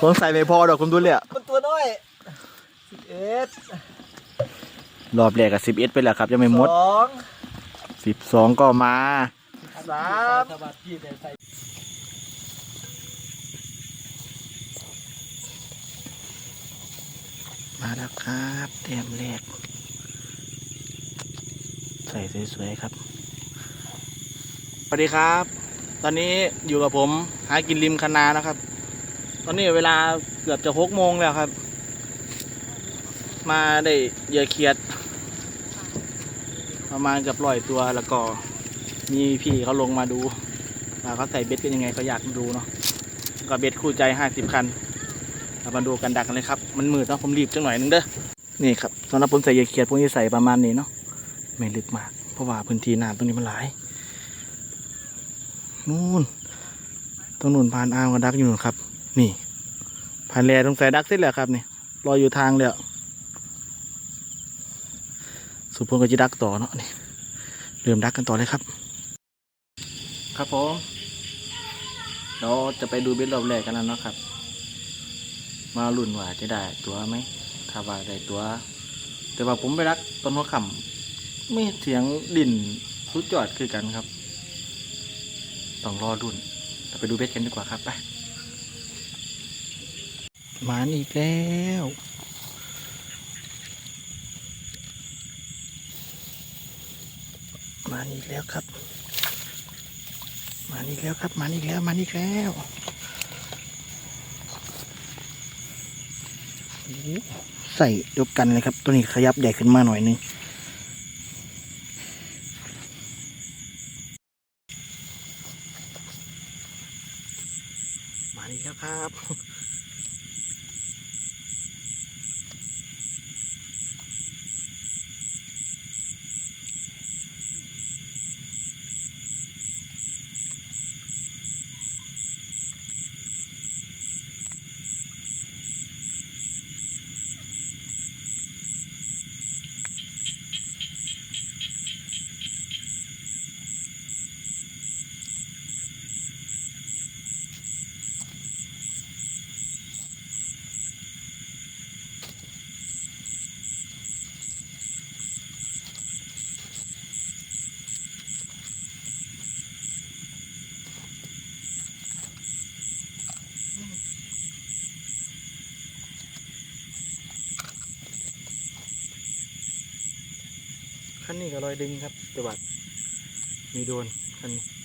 คงใส่ไม่พอดอกคุณดูเลยอะมันตัวน้อยสิบเอ็ดรอบแรกกับสิบเอ็ดไปแล้วครับ ยังไม่หมดสองสิบสองก็มาสามมาแล้วครับเต็มแรก ใส่สวยๆครับสวัสดีครับ ตอนนี้อยู่กับผมหากินริมคณานะครับต อนนี้เวลาเกือบจะหกโมงแล้วครับ มาได้เยื่อเขียด ประมาณเกับร้อยตัวแล้วก็มีพี่เขาลงมาดูว่าเขาใส่เบ็ดเป็นยังไงเขาอยากดูเนาะก็เบ็ดคู่ใจห้าสิบคันเรามาดูกันดักกันเลยครับ มันมืดเนาะผมรีบจังหน่อยนึงเด้อนี่ครับสำหรับผมใส่เยื่อเขียดพวกนี้ใส่ประมาณนี้เนาะไม่ลึกมาก เพราะว่าพื้นที่น้ำตรงนี้มันหลายนู่นตรงนู่นผ่านอ่าวกับดักอยู่นู่นครับ นี่ผ่านแลตรงสายดักเสร็จแล้วครับนี่รออยู่ทางแล้วสุพลก็จะดักต่อเนาะนี่เริ่มดักกันต่อเลยครับ ครับผมเราจะไปดูเบ็ดรอบแรกกันแล้วเนาะครับ มาลุ่นว่าจะได้ตัวไหมถ้าว่าได้ตัว แต่ว่าผมไปรักต้นหัวขำไม่เสียงดิ่นสุดยอดคือกันครับ ต้องรอดุนไปดูเบ็ดกันดีกว่าครับไป มาอีกแล้ว มาอีกแล้วครับ มาอีกแล้วครับมาอีกแล้วมาอีกแล้วใส่ยกกันเลยครับ ตัวนี้ขยับใหญ่ขึ้นมาหน่อยนึงันนี้ก็ลอยดึงครับแต่ว่ามีโดนคันนี้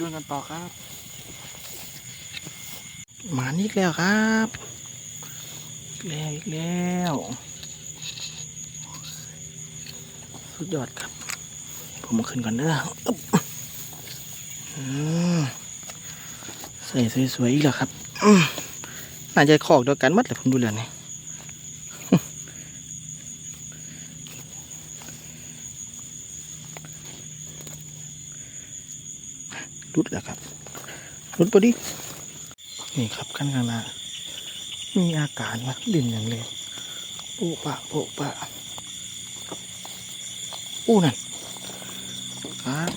รุ่นกันต่อครับ มานี่อีกแล้วครับอีกแล้วอีกแล้ว สุดยอดครับ ผมมาขึ้นก่อนเด้ออึ๊บอืมใส่สวยๆอีกแล้วครับอืมน่าจะขอกเดียวกันหมัดเลยผมดูแล้วนี่ รุดแล้วครับรุดพอดีนี่ครับขั้นข้างหน้ามีอาการว่าดินอย่างเลยโปะปะโปะปะอู้นั่นครับ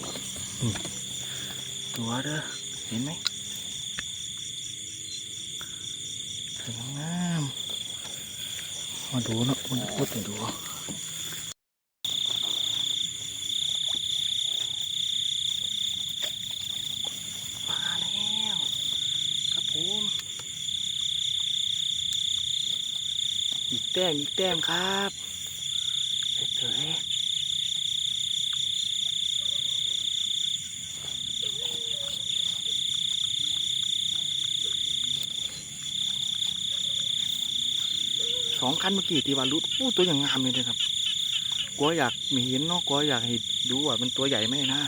ตัวเด้อเห็นไหมสวยงามมาดูเนาะมันพูดให้ดูแล้วครับผม แต้มอีกแต้มครับสวยสองคันเมื่อกี้ที่ว่ารุดอู้ตัวอย่างงามเลยนะครับกลัวอยากมีเห็นเนาะกลัวอยากให้ดูว่ามันตัวใหญ่ไหมนะ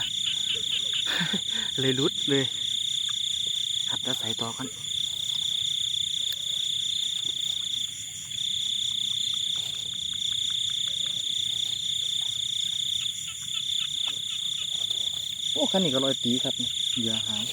เลยรุดเลยครับแล้วใส่ต่อกัน โอ้คันนี้ก็ลอยตีครับเหยื่อหาง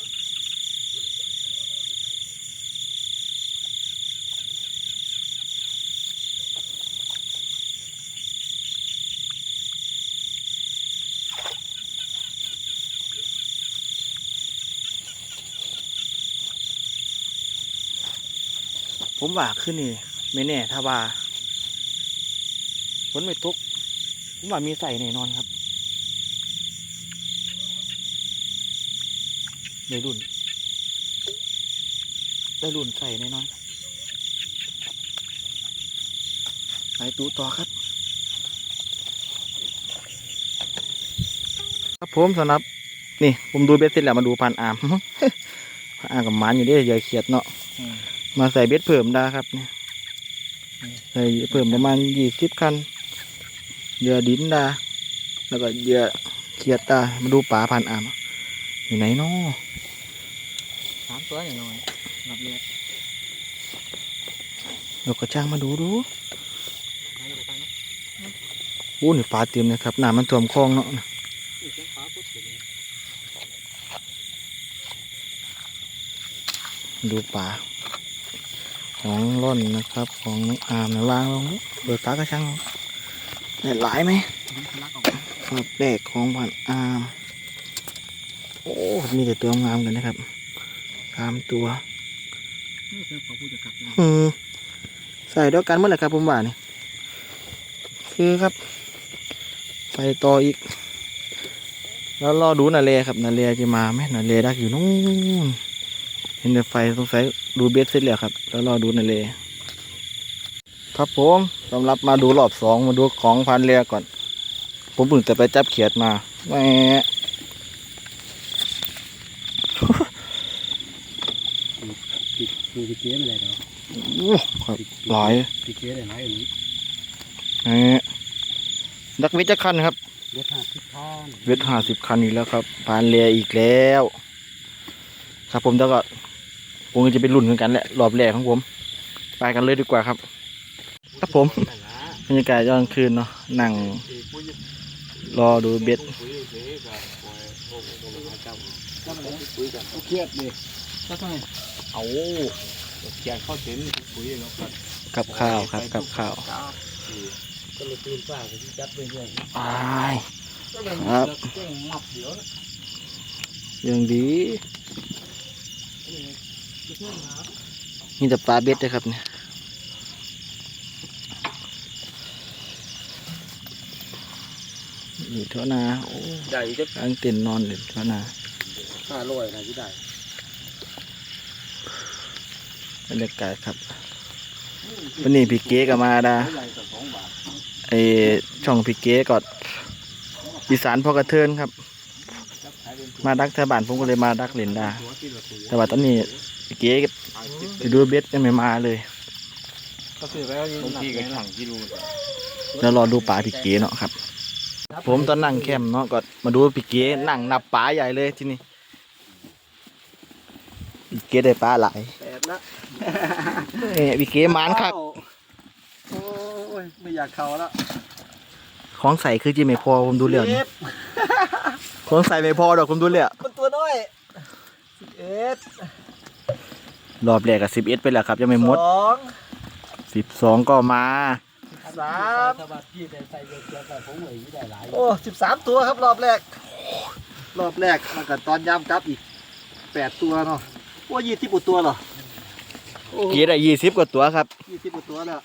ผมว่าขึ้นนี่ไม่แน่ถ้าว่าฝนไม่ตกผมว่ามีใส่แน่นอนครับ ได้รุ่น ได้รุ่นใส่แน่นอนไปตู้ต่อครับ ครับผมสำหรับ นี่ผมดูเบ็ดเสร็จแล้วมาดูพันอามพันอามกับหมันอยู่เด้ใหญ่เขียดเนาะมาใส่เบ็ดเพิ่มได้ครับเนี่ยใส่เพิ่มประมาณยี่สิบคันเหยื่อดินดา แล้วก็เหยื่อเขียดตามาดูป่าพันอามอยู่ไหนเนาะสามตัวอย่างน้อยรับเลยเราก็จ้างมาดูดูโอ้นี่ฟ้าเต็มเลยครับน้ำมันท่วมคลองเนาะดูป่าของร่อนนะครับ ของน้องอามนะวางลงเปิดฟ้ากระชังลงได้หลายไหมครับแรกของผ่านอามโอ้ มีแต่ตัวงามกันนะครับ ตามตัวอืมใส่เดียวกันเมื่อไหร่ครับผมว่านี่คือครับใส่ต่ออีก แล้วรอดูนาเลครับนาเลจะมาไหมนาเลดักอยู่นู่นเห็นแต่ไฟสงสัยดูเบสเสร็จแล้วครับ แล้วรอดูนาเลครับผมสำหรับมาดูรอบสองมาดูของพันเรือก่อน ผมเพิ่งแต่ไปจับเขียดมาแหม ติดคือติดเกี้ยไม่ได้เนาะโอ้ครับหลายติดเกี้ยได้ไหมอันนี้แหมดักวิจักคันครับเด็ดห้าสิบพันเวทห้าสิบคันอีกแล้วครับปานเรียอีกแล้ว ครับผมแล้วก็ผมก็จะเป็นรุ่นกันแหละรอบแรกของผม ไปกันเลยดีกว่าครับ ครับผมบรรยากาศยามกลางคืนเนาะนั่งรอดูเบ็ดโอเคเลย ก็ต้องเอาเขียนเข้าถึงปุ๋ยเนาะครับกับข้าวครับกับข้าวก็เลยตื่นฟ้าก็จับไปเรื่อยไปครับเก่งมับเดี๋ยวยังดีนี่แต่ปลาเบ็ดนะครับเนี่ยนี่เท่านาโอ้ใหญ่จะกลางเต็นท์นอนเลยเท่านาห้าร้อยนะที่ได้ บรรยากาศครับวันนี้พี่เก๋ก็มาด่าไอช่องพี่เก๋ก็อีสานพอกระเทินครับ มาดักเทศบานผมก็เลยมาดักเล่นดาตัวที่ละตัวแต่ว่าตอนนี้พี่เก๋ก็ดูเบ็ดยังไม่มาเลยก็คือแล้วยืนบางหนักทีเลก็ยนถังกิโลแล้วรอดูป่าพี่เก๋เนาะครับ ผมตอนนั่งแคมเนาะก็มาดูพี่เก๋นั่งนับป่าใหญ่เลยที่นี่พี่เก๋ได้ปลาหลาย ละเอ้ยพี่เก๋หมานครับโอ้ยไม่อยากเข้าแล้วของใส่คือจีไม่พอผมดูเรื่องสิบของใส่ไม่พอดอกผมดูเรื่องมันตัวน้อยสิบเอ็ดรอบแรกกับสิบเอ็ดไปแล้วครับ ยังไม่หมดสองสิบสองก็มาสามโอ้สิบสามตัวครับรอบแรก รอบแรกมันก็ตอนย้ำกลับอีกแปดตัวเนาะว่ายี่สิบกว่าตัวเหรอโอ้ เกียร์ได้ยี่สิบกว่าตัวครับยี่สิบกว่าตัวแล้ว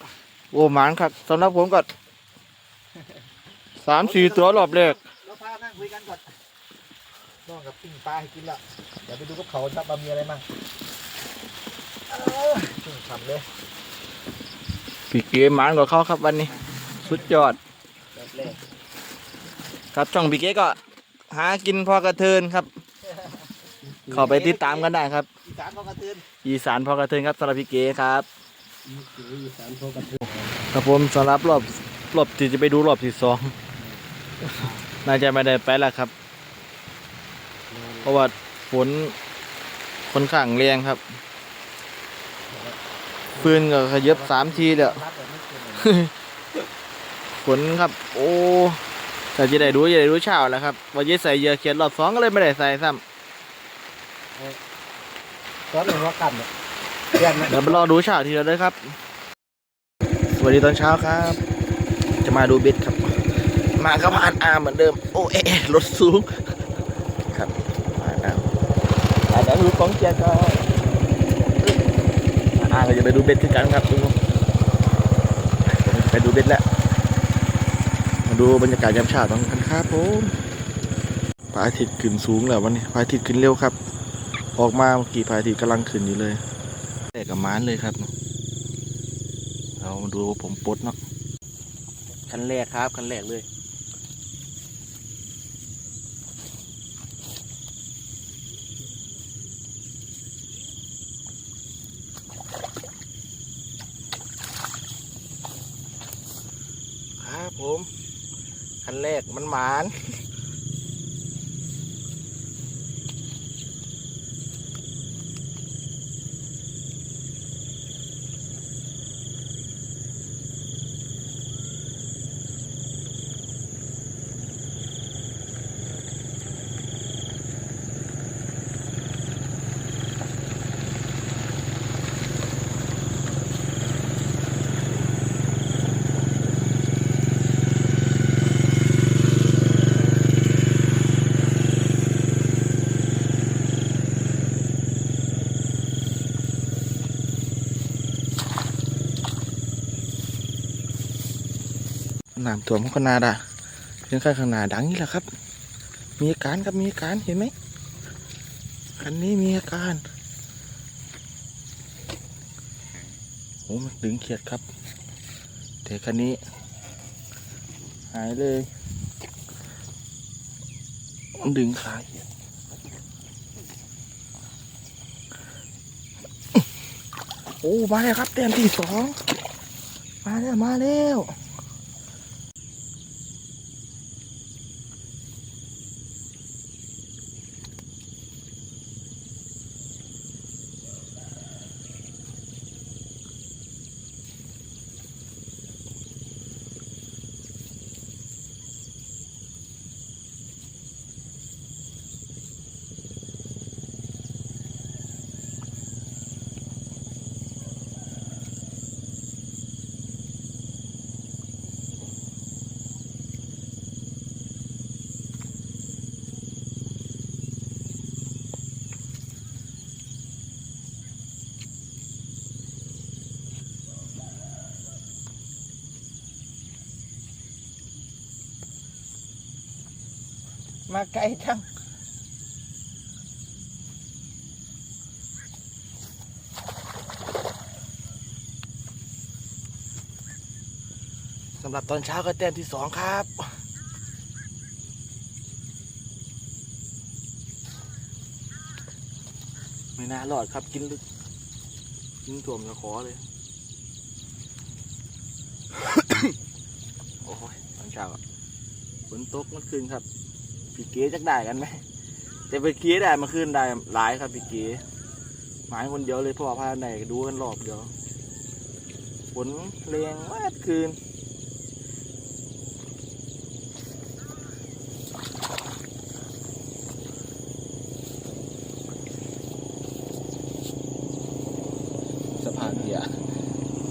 โอ้หมานครับสำหรับผมก็สามสี่ตัวรอบแรกเราพานั่งคุยกันก่อนน้องกับปิ้งปลาให้กินละเดี๋ยวไปดูกับเขาจับมามีอะไรมั่งเอ้ยปิ้งทำเลยพี่เก๋หมานกว่าเขาครับวันนี้ สุดยอดรอบแรกครับช่องพี่เก๋ก็หากินพอกระเทินครับ เข้าไปติดตามกันได้ครับ อีสานพอกระตือนอีสานพอกระเทินครับสำหรับพี่เก๋ครับอีสานโทรกันเถอะครับผมสำหรับรอบรอบที่จะไปดูรอบที่สองน่าจะไม่ได้ไปแล้วครับ เพราะว่าฝนค่อนข้างแรงครับฟืนก็ขยับสามทีเดียวรับแบบไม่เกินเลยฝนครับ โอ้แต่จะได้ดูจะได้ดูเช้าแล้วครับว่าจะใส่เหยอะเขียนรอบสองก็เลยไม่ได้ใส่ซ้ ตอนหนึ่งว่ากันเนี่ยเรียนำเดี๋ยวไปรอดูเช้าทีเดียวเลยครับ สวัสดีตอนเช้าครับ จะมาดูเบ็ดครับ มากับผ่านอาเหมือนเดิม โอ้เอ๊รถสูง ครับผ่านอาอาเดี๋ยวดูกองเชียร์ก็อาก็จะไปดูเบ็ดที่กันครับทุกคนไปดูเบ็ดแล้ว มาดูบรรยากาศยามเช้าตอนกันครับผมพระอาทิตย์ขึ้นสูงแล้ววันนี้พระอาทิตย์ขึ้นเร็วครับ ออกมาเมื่อกี้พระอาทิตย์กำลังขึ้นอยู่เลยแต่กับม้านเลยครับ เรามาดูผมปลดเนาะคันแรกครับคันแรกเลยครับผมคันแรกมันหมาน น้ำท่วมขนาด่ะเพียงแค่ข้างหน้าดังนี่แหละครับ มีอาการครับมีอาการเห็นไหมคันนี้มีอาการโอ้มันดึงเขียดครับ แต่คันนี้ หายเลยมันดึงขาเขียดโอ้ มาแล้วครับแต้มที่สอง มาแล้ว มาแล้ว มาไกลจังสำหรับตอนเช้าก็แต้มที่สองครับไม่น่ารอดครับกินลึกกินถ่วมจะขอเลย โอ้ยตอนเช้าฝนตกเมื่อคืนครับ พี่เก๋จักได้กันไหมแต่พี่เก๋ได้เมาคืนได้หลายครับพี่เก๋หมายคนเดียวเลยเพราะว่าพาไหนดูกันรอบเดียวฝนแรงมากคืนสะพานเดีย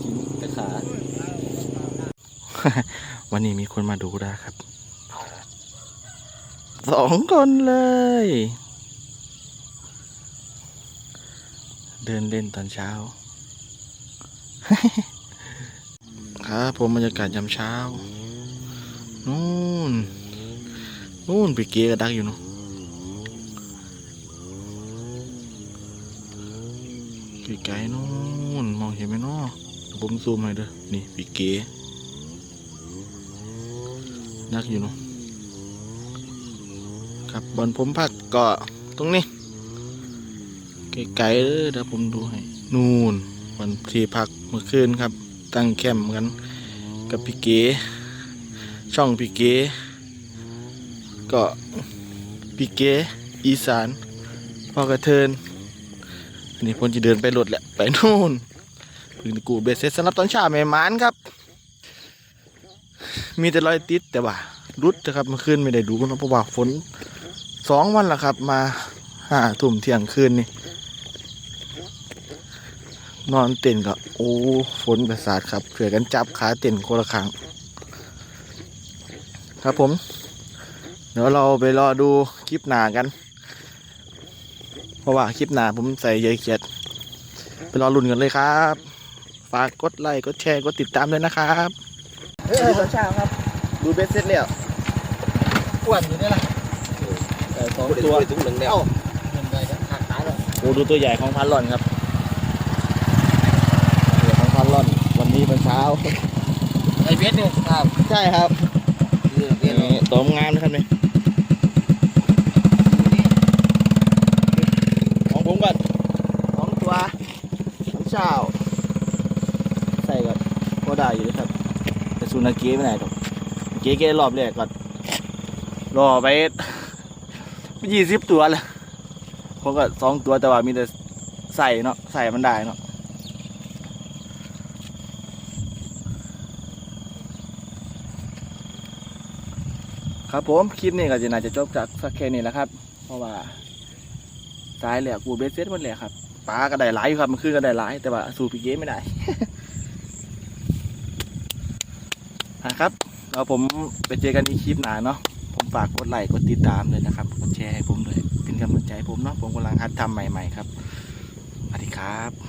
กินตะขา วันนี้มีคนมาดูได้ครับ สองคนเลย เดินเล่นตอนเช้า ครับผมบรรยากาศยามเช้า นู่น นู่นไปเกียกระดักอยู่นู่นไกลๆนู่นมองเห็นไหมนาะผมซูมให้เด้อนี่ปีเก๋นักอยู่เนาะ ครับบอลผมพักก็ตรงนี้ไกลๆเด้อเดี๋ยวผมดูให้นู่นวันที่พักเมื่อคืนครับ ตั้งแคมป์กันกับพี่เก๋ช่องพี่เก๋ก็พี่เก๋อีสานพ่อกระเทินอันนี้ผมจะเดินไปรถแหละไปนู่นถึงกูเบสเซ็ตสำหรับตอนเช้าแม่มานครับ มีแต่รอยติดแต่ว่ารุดนะครับเมื่อคืนไม่ได้ดูนะเพราะว่าฝน สองวันและครับ มาห้าทุ่มเที่ยงคืนนี่ นอนเต้นก็โอ้ฝนประสาทครับเผื่อกันจับขาเต้นคนละครั้งครับผม เดี๋ยวเราไปรอดูคลิปหนากัน เพราะว่าคลิปหนาผมใส่เยอะเขียดไปรอลุ้นกันเลยครับ ฝากกดไลค์กดแชร์กดติดตามด้วยนะครับ เฮ้ยตอนเช้าครับ ดูเบสเซ็ตแล้วอ้วนอยู่นี่ล่ะ สองตัวถุงหนึ่งแล้วเอ้าเงินไปกันหักขาเลยโอ้ดูตัวใหญ่ของพันหล่อนครับตัวของพันหล่อนวันนี้เป็นเช้าไอเบสเนี่ยครับ ใช่ครับเรื่องนี่เรื่องตัวงามนะครับนี่ของผมก่อนสองตัวน้ำเช้าใส่ก่อนก็ได้อยู่นะครับ แต่ซูนาเกะไม่ได้หรอกเกะเกะรอบแรกก่อนรอไป ยี่สิบตัวเลยผมก็สองตัวแต่ว่ามีแต่ใส่เนาะใส่มันได้เนาะครับผมคลิปนี้ก็จะน่าจะจบจากสักแค่นี้แล้วครับ เพราะว่าสายแหลกกูเบสเซ็ตหมันแหละครับปลาก็ได้หลายอยู่ครับมันขึ้นก็ได้หลาย แต่ว่าสู้พี่เกไม่ได้นะครับเราผมไปเจอกันอีกคลิปหนาเนาะ ฝากกดไลค์กดติดตามเลยนะครับกดแชร์ให้ผมด้วยเป็นกำลังใจให้ผมเนาะผมกำลังหัดทำใหม่ๆครับสวัสดีครับ